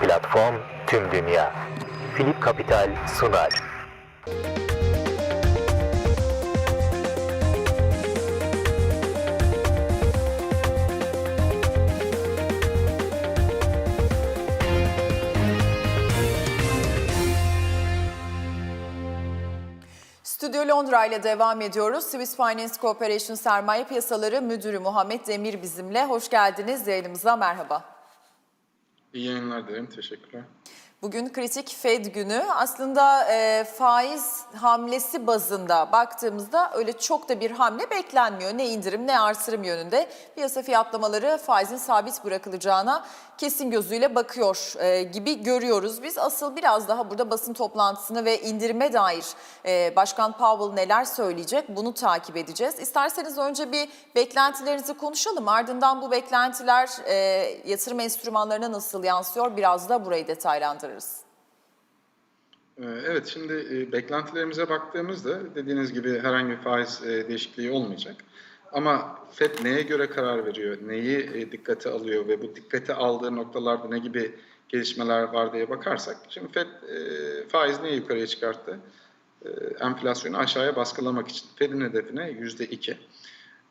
Platform tüm dünya. Philip Capital sunar. Stüdyo Londra ile devam ediyoruz. Swiss Finance Corporation Sermaye Piyasaları Müdürü Muhammed Demir bizimle. Hoş geldiniz yayınımıza merhaba. İyi yayınlar dilerim. Teşekkürler. Bugün kritik Fed günü. Aslında e, faiz hamlesi bazında baktığımızda öyle çok da bir hamle beklenmiyor. Ne indirim ne artırım yönünde. Piyasa fiyatlamaları faizin sabit bırakılacağına kesin gözüyle bakıyor e, gibi görüyoruz. Biz asıl biraz daha burada basın toplantısını ve indirime dair e, Başkan Powell neler söyleyecek bunu takip edeceğiz. İsterseniz önce bir beklentilerinizi konuşalım. Ardından bu beklentiler e, yatırım enstrümanlarına nasıl yansıyor biraz da burayı detaylandırırız. Ee, Evet, şimdi e, beklentilerimize baktığımızda dediğiniz gibi herhangi bir faiz e, değişikliği olmayacak. Ama FED neye göre karar veriyor, neyi e, dikkate alıyor ve bu dikkate aldığı noktalarda ne gibi gelişmeler var diye bakarsak, şimdi FED e, faiz niye yukarıya çıkarttı? E, Enflasyonu aşağıya baskılamak için. FED'in hedefine yüzde iki.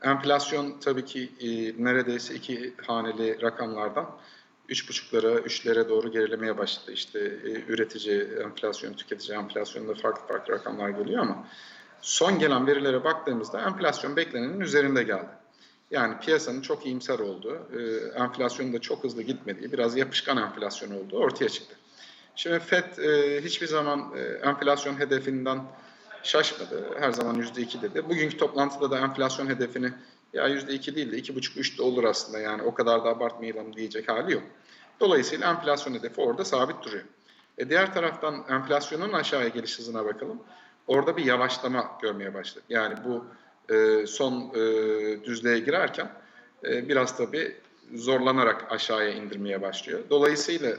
Enflasyon tabii ki e, neredeyse iki haneli rakamlardan 3,5'lara, 3'lere doğru gerilemeye başladı. İşte e, üretici enflasyonu, tüketici enflasyonunda farklı farklı rakamlar geliyor ama son gelen verilere baktığımızda enflasyon beklenenin üzerinde geldi. Yani piyasanın çok iyimser olduğu, e, enflasyonun da çok hızlı gitmediği, biraz yapışkan enflasyon olduğu ortaya çıktı. Şimdi FED e, hiçbir zaman e, enflasyon hedefinden şaşmadı. Her zaman %2 dedi. Bugünkü toplantıda da enflasyon hedefini ya %2 değil de 2,5-3 de olur aslında yani o kadar da abartmayalım diyecek hali yok. Dolayısıyla enflasyon hedefi orada sabit duruyor. E diğer taraftan enflasyonun aşağıya geliş hızına bakalım. Orada bir yavaşlama görmeye başladık. Yani bu e, son e, düzlüğe girerken e, biraz tabii zorlanarak aşağıya indirmeye başlıyor. Dolayısıyla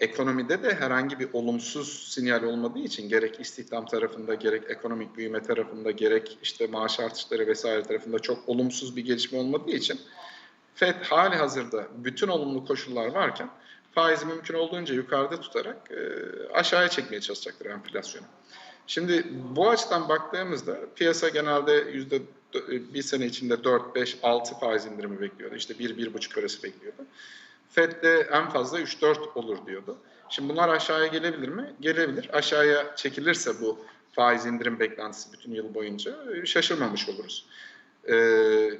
ekonomide de herhangi bir olumsuz sinyal olmadığı için gerek istihdam tarafında gerek ekonomik büyüme tarafında gerek işte maaş artışları vesaire tarafında çok olumsuz bir gelişme olmadığı için FED hali hazırda bütün olumlu koşullar varken faizi mümkün olduğunca yukarıda tutarak e, aşağıya çekmeye çalışacaktır enflasyonu. Şimdi bu açıdan baktığımızda piyasa genelde yüzde e, bir sene içinde 4, 5, 6 faiz indirimi bekliyordu. İşte 1-1,5 arası bekliyordu. FED'de en fazla 3-4 olur diyordu. Şimdi bunlar aşağıya gelebilir mi? Gelebilir. Aşağıya çekilirse bu faiz indirim beklentisi bütün yıl boyunca e, şaşırmamış oluruz. Ee,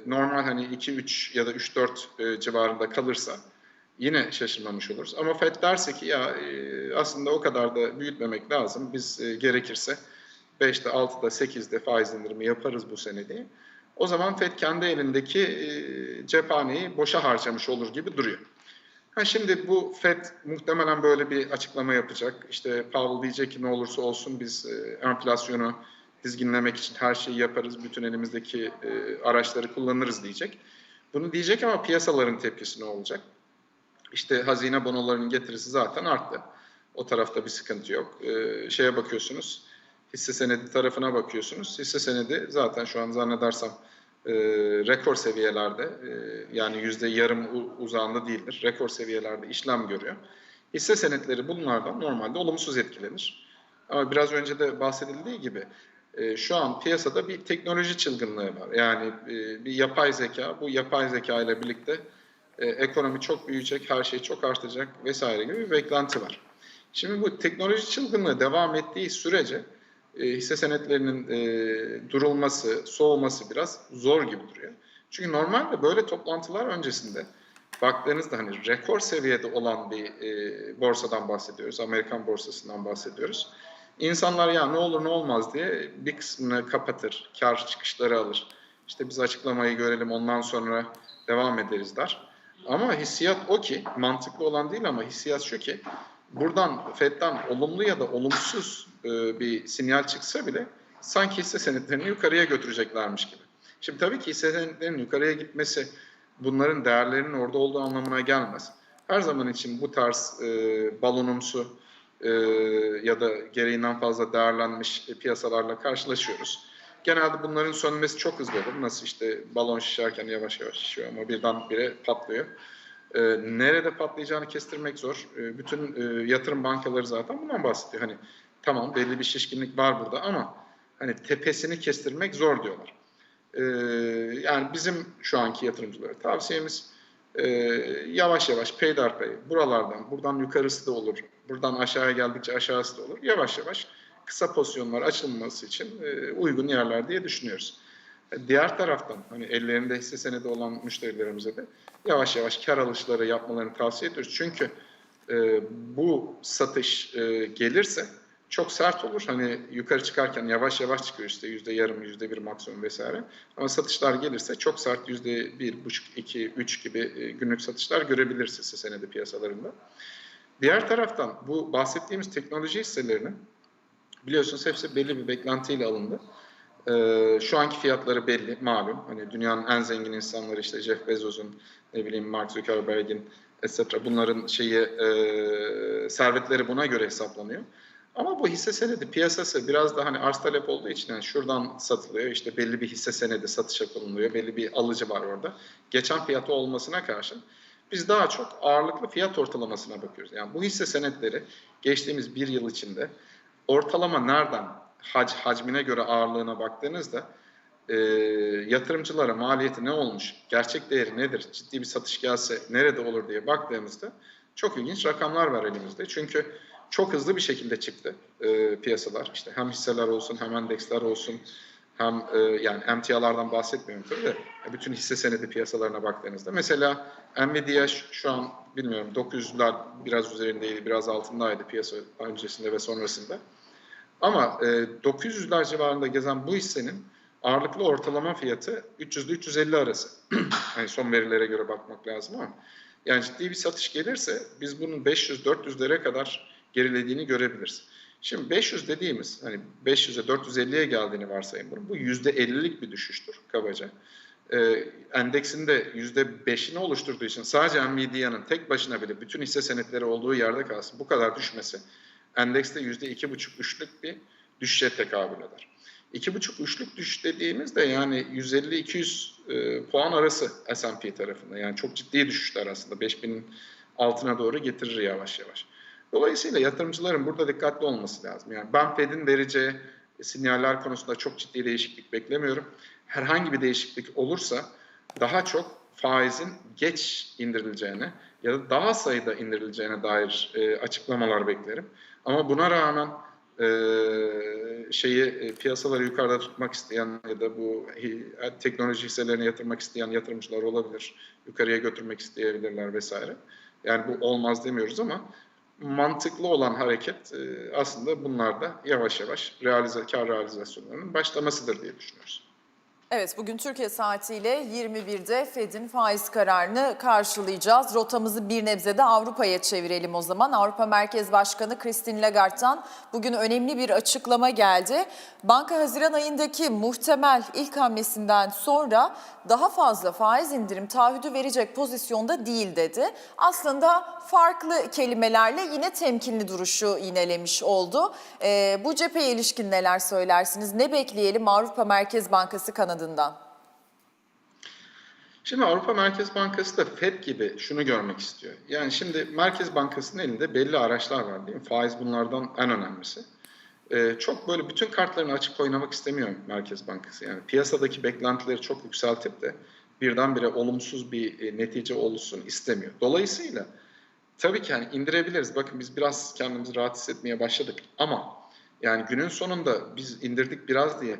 normal hani 2-3 ya da 3-4 e, civarında kalırsa yine şaşırmamış oluruz. Ama FED derse ki ya e, aslında o kadar da büyütmemek lazım. Biz e, gerekirse 5'te, 6'da, 8'de faiz indirimi yaparız bu sene diye. O zaman FED kendi elindeki e, cephaneyi boşa harcamış olur gibi duruyor. Ha şimdi bu FED muhtemelen böyle bir açıklama yapacak. İşte Powell diyecek ki ne olursa olsun biz enflasyonu dizginlemek için her şeyi yaparız. Bütün elimizdeki araçları kullanırız diyecek. Bunu diyecek ama piyasaların tepkisi ne olacak? İşte hazine bonolarının getirisi zaten arttı. O tarafta bir sıkıntı yok. E, şeye bakıyorsunuz, hisse senedi tarafına bakıyorsunuz. Hisse senedi zaten şu an zannedersem e, rekor seviyelerde e, yani yüzde yarım uzağında değildir. Rekor seviyelerde işlem görüyor. Hisse senetleri bunlardan normalde olumsuz etkilenir. Ama biraz önce de bahsedildiği gibi e, şu an piyasada bir teknoloji çılgınlığı var. Yani e, bir yapay zeka, bu yapay zeka ile birlikte e, ekonomi çok büyüyecek, her şey çok artacak vesaire gibi bir beklenti var. Şimdi bu teknoloji çılgınlığı devam ettiği sürece e, hisse senetlerinin e, durulması, soğuması biraz zor gibi duruyor. Çünkü normalde böyle toplantılar öncesinde baktığınızda hani rekor seviyede olan bir e, borsadan bahsediyoruz, Amerikan borsasından bahsediyoruz. İnsanlar ya ne olur ne olmaz diye bir kısmını kapatır, kar çıkışları alır. İşte biz açıklamayı görelim ondan sonra devam ederiz der. Ama hissiyat o ki, mantıklı olan değil ama hissiyat şu ki, buradan FED'den olumlu ya da olumsuz e, bir sinyal çıksa bile sanki hisse senetlerini yukarıya götüreceklermiş gibi. Şimdi tabii ki hisse senetlerinin yukarıya gitmesi bunların değerlerinin orada olduğu anlamına gelmez. Her zaman için bu tarz e, balonumsu e, ya da gereğinden fazla değerlenmiş e, piyasalarla karşılaşıyoruz. Genelde bunların sönmesi çok hızlı olur. Nasıl işte balon şişerken yavaş yavaş şişiyor ama birdenbire patlıyor. E, nerede patlayacağını kestirmek zor. E, bütün e, yatırım bankaları zaten bundan bahsediyor. Hani tamam belli bir şişkinlik var burada ama hani tepesini kestirmek zor diyorlar. E, yani bizim şu anki yatırımcılara tavsiyemiz e, yavaş yavaş peyderpey buralardan buradan yukarısı da olur buradan aşağıya geldikçe aşağısı da olur yavaş yavaş kısa pozisyonlar açılması için e, uygun yerler diye düşünüyoruz. Diğer taraftan hani ellerinde hisse senedi olan müşterilerimize de yavaş yavaş kar alışları yapmalarını tavsiye ediyoruz. Çünkü e, bu satış e, gelirse çok sert olur. Hani yukarı çıkarken yavaş yavaş çıkıyor işte yüzde yarım, yüzde bir maksimum vesaire. Ama satışlar gelirse çok sert yüzde bir buçuk, iki, üç gibi e, günlük satışlar görebiliriz hisse senedi piyasalarında. Diğer taraftan bu bahsettiğimiz teknoloji hisselerinin biliyorsunuz hepsi belli bir beklentiyle alındı. Ee, şu anki fiyatları belli, malum. Hani dünyanın en zengin insanları işte Jeff Bezos'un, ne bileyim Mark Zuckerberg'in, etc. Bunların şeyi e, servetleri buna göre hesaplanıyor. Ama bu hisse senedi piyasası biraz da hani arz talep olduğu için yani şuradan satılıyor. işte belli bir hisse senedi satışa konuluyor. Belli bir alıcı var orada. Geçen fiyatı olmasına karşın biz daha çok ağırlıklı fiyat ortalamasına bakıyoruz. Yani bu hisse senetleri geçtiğimiz bir yıl içinde ortalama nereden hac, hacmine göre ağırlığına baktığınızda e, yatırımcılara maliyeti ne olmuş, gerçek değeri nedir, ciddi bir satış gelse nerede olur diye baktığımızda çok ilginç rakamlar var elimizde. Çünkü çok hızlı bir şekilde çıktı e, piyasalar. İşte hem hisseler olsun hem endeksler olsun hem e, yani emtialardan bahsetmiyorum tabii de bütün hisse senedi piyasalarına baktığınızda. Mesela Nvidia şu an bilmiyorum 900'ler biraz üzerindeydi, biraz altındaydı piyasa öncesinde ve sonrasında. Ama e, 900'ler civarında gezen bu hissenin ağırlıklı ortalama fiyatı 300 ile 350 arası. hani son verilere göre bakmak lazım ama yani ciddi bir satış gelirse biz bunun 500-400'lere kadar gerilediğini görebiliriz. Şimdi 500 dediğimiz hani 500'e 450'ye geldiğini varsayın bunun. Bu %50'lik bir düşüştür kabaca. Ee, endeksin de %5'ini oluşturduğu için sadece Nvidia'nın tek başına bile bütün hisse senetleri olduğu yerde kalsın bu kadar düşmesi endekste %2,5-3'lük bir düşüşe tekabül eder. 2,5-3'lük düşüş dediğimizde yani 150-200 e, puan arası S&P tarafında. Yani çok ciddi düşüşler aslında. 5000'in altına doğru getirir yavaş yavaş. Dolayısıyla yatırımcıların burada dikkatli olması lazım. Yani ben Fed'in vereceği sinyaller konusunda çok ciddi değişiklik beklemiyorum. Herhangi bir değişiklik olursa daha çok faizin geç indirileceğine ya da daha sayıda indirileceğine dair e, açıklamalar beklerim. Ama buna rağmen e, şeyi e, piyasaları yukarıda tutmak isteyen ya da bu hi- teknoloji hisselerine yatırmak isteyen yatırımcılar olabilir. Yukarıya götürmek isteyebilirler vesaire. Yani bu olmaz demiyoruz ama mantıklı olan hareket e, aslında bunlarda yavaş yavaş realize, kar realizasyonlarının başlamasıdır diye düşünüyoruz. Evet bugün Türkiye saatiyle 21'de Fed'in faiz kararını karşılayacağız. Rotamızı bir nebze de Avrupa'ya çevirelim o zaman. Avrupa Merkez Başkanı Christine Lagarde'dan bugün önemli bir açıklama geldi. Banka Haziran ayındaki muhtemel ilk hamlesinden sonra daha fazla faiz indirim taahhüdü verecek pozisyonda değil dedi. Aslında farklı kelimelerle yine temkinli duruşu yinelemiş oldu. Ee, bu cepheye ilişkin neler söylersiniz? Ne bekleyelim Avrupa Merkez Bankası kanadından? Şimdi Avrupa Merkez Bankası da FED gibi şunu görmek istiyor. Yani şimdi Merkez Bankası'nın elinde belli araçlar var değil mi? Faiz bunlardan en önemlisi. Ee, çok böyle bütün kartlarını açık oynamak istemiyor Merkez Bankası. Yani piyasadaki beklentileri çok yükseltip de birdenbire olumsuz bir e, netice olsun istemiyor. Dolayısıyla tabii ki hani indirebiliriz. Bakın biz biraz kendimizi rahat hissetmeye başladık ama yani günün sonunda biz indirdik biraz diye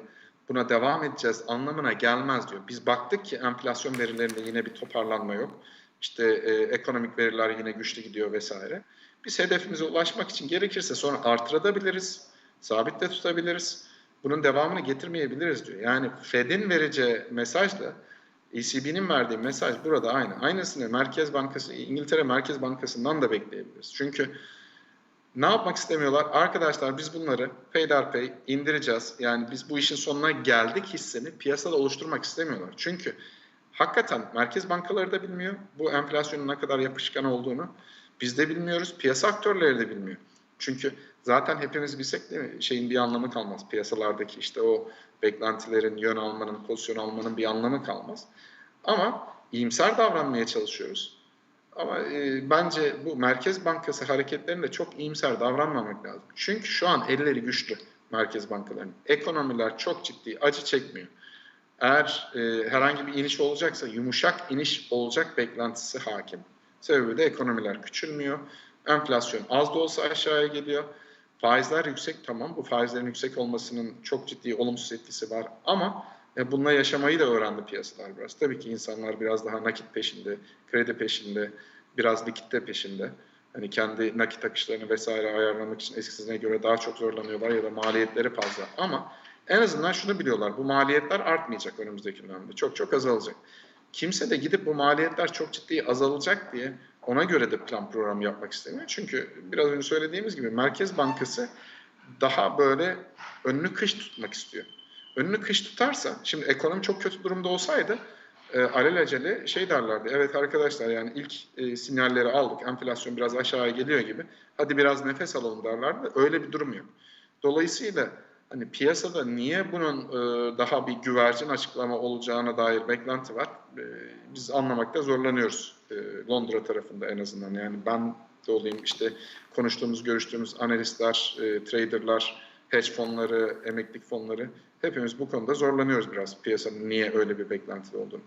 buna devam edeceğiz anlamına gelmez diyor. Biz baktık ki enflasyon verilerinde yine bir toparlanma yok. İşte e, ekonomik veriler yine güçlü gidiyor vesaire. Biz hedefimize ulaşmak için gerekirse sonra artırabiliriz, sabit de tutabiliriz. Bunun devamını getirmeyebiliriz diyor. Yani Fed'in vereceği mesajla ECB'nin verdiği mesaj burada aynı. Aynısını Merkez Bankası, İngiltere Merkez Bankası'ndan da bekleyebiliriz. Çünkü ne yapmak istemiyorlar? Arkadaşlar biz bunları peyderpey indireceğiz. Yani biz bu işin sonuna geldik hissini piyasada oluşturmak istemiyorlar. Çünkü hakikaten merkez bankaları da bilmiyor bu enflasyonun ne kadar yapışkan olduğunu. Biz de bilmiyoruz, piyasa aktörleri de bilmiyor. Çünkü zaten hepimiz bilsek değil mi? Şeyin bir anlamı kalmaz. Piyasalardaki işte o beklentilerin, yön almanın, pozisyon almanın bir anlamı kalmaz. Ama iyimser davranmaya çalışıyoruz. Ama e, bence bu Merkez Bankası hareketlerinde çok iyimser davranmamak lazım. Çünkü şu an elleri güçlü Merkez Bankalarının. Ekonomiler çok ciddi acı çekmiyor. Eğer e, herhangi bir iniş olacaksa yumuşak iniş olacak beklentisi hakim. Sebebi de ekonomiler küçülmüyor. Enflasyon az da olsa aşağıya geliyor. Faizler yüksek tamam. Bu faizlerin yüksek olmasının çok ciddi olumsuz etkisi var ama e, bununla yaşamayı da öğrendi piyasalar biraz. Tabii ki insanlar biraz daha nakit peşinde, kredi peşinde, biraz likitte peşinde. Hani kendi nakit akışlarını vesaire ayarlamak için eskisine göre daha çok zorlanıyorlar ya da maliyetleri fazla. Ama en azından şunu biliyorlar. Bu maliyetler artmayacak önümüzdeki dönemde. Çok çok azalacak. Kimse de gidip bu maliyetler çok ciddi azalacak diye ona göre de plan program yapmak istemiyor. Çünkü biraz önce söylediğimiz gibi Merkez Bankası daha böyle önünü kış tutmak istiyor. Önünü kış tutarsa, şimdi ekonomi çok kötü durumda olsaydı e, alelacele şey derlerdi. Evet arkadaşlar yani ilk e, sinyalleri aldık. Enflasyon biraz aşağıya geliyor gibi. Hadi biraz nefes alalım derlerdi. Öyle bir durum yok. Dolayısıyla hani piyasada niye bunun e, daha bir güvercin açıklama olacağına dair beklenti var. E, biz anlamakta zorlanıyoruz. E, Londra tarafında en azından. Yani ben de olayım işte konuştuğumuz, görüştüğümüz analistler, e, traderlar, hedge fonları, emeklilik fonları hepimiz bu konuda zorlanıyoruz biraz piyasanın niye öyle bir beklentide olduğunu.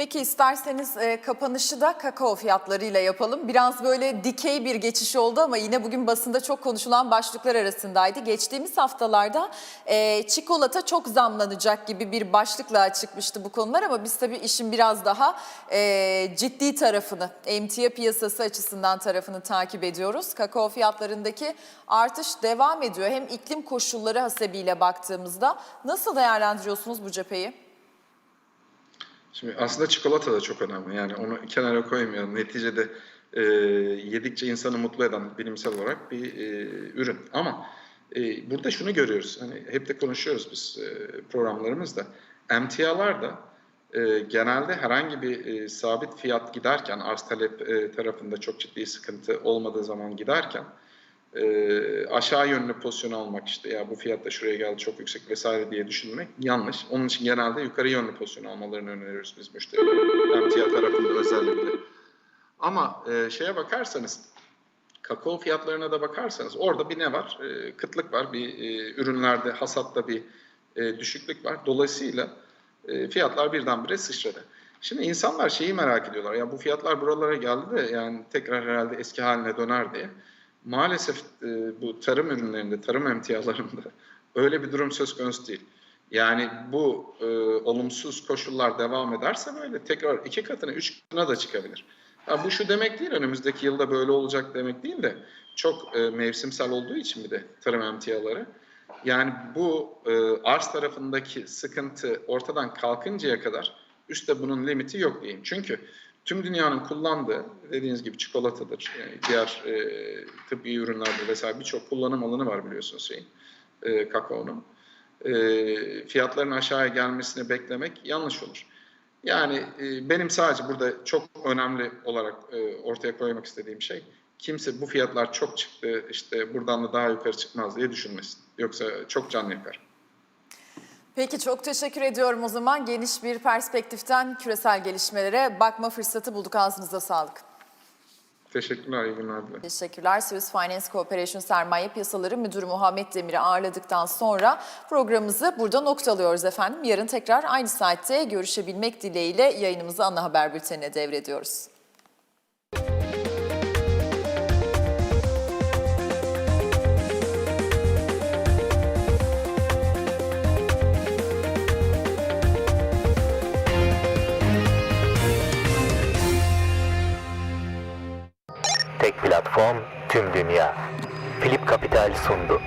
Peki isterseniz e, kapanışı da kakao fiyatlarıyla yapalım. Biraz böyle dikey bir geçiş oldu ama yine bugün basında çok konuşulan başlıklar arasındaydı. Geçtiğimiz haftalarda e, çikolata çok zamlanacak gibi bir başlıkla çıkmıştı bu konular ama biz tabii işin biraz daha e, ciddi tarafını, emtia piyasası açısından tarafını takip ediyoruz. Kakao fiyatlarındaki artış devam ediyor. Hem iklim koşulları hasebiyle baktığımızda nasıl değerlendiriyorsunuz bu cepheyi? Şimdi aslında çikolata da çok önemli. Yani onu kenara koymayalım. Neticede e, yedikçe insanı mutlu eden bilimsel olarak bir e, ürün. Ama e, burada şunu görüyoruz. Hani hep de konuşuyoruz biz e, programlarımızda. Emtialar da e, genelde herhangi bir e, sabit fiyat giderken, arz talep e, tarafında çok ciddi sıkıntı olmadığı zaman giderken e, aşağı yönlü pozisyon almak işte ya bu fiyat da şuraya geldi çok yüksek vesaire diye düşünmek yanlış. Onun için genelde yukarı yönlü pozisyon almalarını öneriyoruz biz müşterilerine. Emtia tarafında özellikle. Ama e, şeye bakarsanız kakao fiyatlarına da bakarsanız orada bir ne var? E, kıtlık var. Bir e, ürünlerde hasatta bir e, düşüklük var. Dolayısıyla e, fiyatlar birdenbire sıçradı. Şimdi insanlar şeyi merak ediyorlar. Ya bu fiyatlar buralara geldi de yani tekrar herhalde eski haline döner diye. Maalesef e, bu tarım ürünlerinde, tarım emtialarında öyle bir durum söz konusu değil. Yani bu e, olumsuz koşullar devam ederse böyle tekrar iki katına, üç katına da çıkabilir. Ha, bu şu demek değil, önümüzdeki yılda böyle olacak demek değil de çok e, mevsimsel olduğu için bir de tarım emtiaları. Yani bu e, arz tarafındaki sıkıntı ortadan kalkıncaya kadar üstte bunun limiti yok diyeyim. Çünkü tüm dünyanın kullandığı dediğiniz gibi çikolatadır, yani diğer e, tıbbi ürünlerde vesaire birçok kullanım alanı var biliyorsunuz şeyin, e, kakaonun. E, fiyatların aşağıya gelmesini beklemek yanlış olur. Yani e, benim sadece burada çok önemli olarak e, ortaya koymak istediğim şey kimse bu fiyatlar çok çıktı işte buradan da daha yukarı çıkmaz diye düşünmesin. Yoksa çok can yakar. Peki çok teşekkür ediyorum o zaman. Geniş bir perspektiften küresel gelişmelere bakma fırsatı bulduk. Ağzınıza sağlık. Teşekkürler, iyi günler dilerim. Teşekkürler. Swiss Finance Corporation Sermaye Piyasaları Müdürü Muhammed Demir'i ağırladıktan sonra programımızı burada noktalıyoruz efendim. Yarın tekrar aynı saatte görüşebilmek dileğiyle yayınımızı ana haber bültenine devrediyoruz. Platform tüm dünya. Philip Capital sundu.